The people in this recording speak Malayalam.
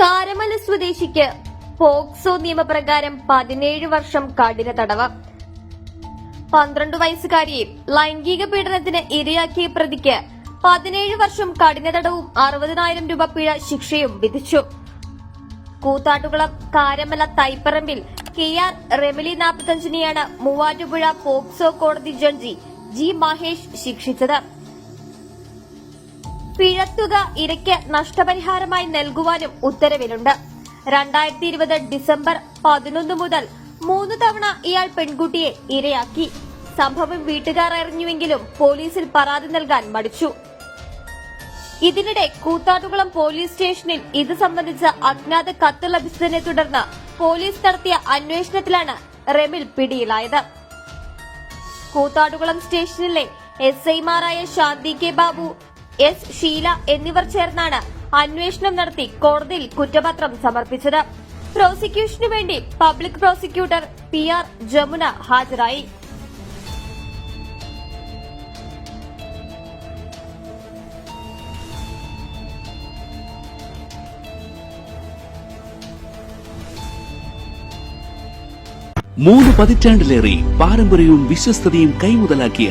കാരമല സ്വദേശിക്ക് പോക്സോ നിയമപ്രകാരം പതിനേഴ് വർഷം കഠിന തടവ്. പന്ത്രണ്ട് വയസ്സുകാരിയെ ലൈംഗിക പീഡനത്തിന് ഇരയാക്കിയ പ്രതിക്ക് പതിനേഴ് വർഷം കഠിന തടവും അറുപതിനായിരം രൂപ പിഴ ശിക്ഷയും വിധിച്ചു. കൂത്താട്ടുകുളം കാരമല തൈപ്പറമ്പിൽ കെ ആർ റെമിലി നാൽപ്പത്തഞ്ചിനെയാണ് മൂവാറ്റുപുഴ പോക്സോ കോടതി ജഡ്ജി ജി മഹേഷ് ശിക്ഷിച്ചത്. പിഴത്തുക ഇരയ്ക്ക് നഷ്ടപരിഹാരമായി നൽകുവാനും ഉത്തരവിലുണ്ട്. രണ്ടായിരത്തി ഇരുപത് ഡിസംബർ പതിനൊന്ന് മുതൽ മൂന്ന് തവണ ഇയാൾ പെൺകുട്ടിയെ ഇരയാക്കി. സംഭവം വീട്ടുകാർ അറിഞ്ഞുവെങ്കിലും പോലീസിൽ പരാതി നൽകാൻ മടിച്ചു. ഇതിനിടെ കൂത്താട്ടുകുളം പോലീസ് സ്റ്റേഷനിൽ ഇത് സംബന്ധിച്ച അജ്ഞാത കത്ത് ലഭിച്ചതിനെ തുടർന്ന് പോലീസ് നടത്തിയ അന്വേഷണത്തിലാണ് റെമിൽ പിടിയിലായത്. കൂത്താട്ടുകുളം സ്റ്റേഷനിലെ എസ് ഐമാരായ ശാന്തി കെ ബാബു എസ് ഷീല എന്നിവർ ചേർന്നാണ് അന്വേഷണം നടത്തി കോടതിയിൽ കുറ്റപത്രം സമർപ്പിച്ചത്. പ്രോസിക്യൂഷനു വേണ്ടി public prosecutor P R Jamuna ഹാജരായി. മൂന്ന് പതിറ്റാണ്ടിലേറെ പാരമ്പര്യവും വിശ്വസ്തതയും കൈമുതലാക്കിയ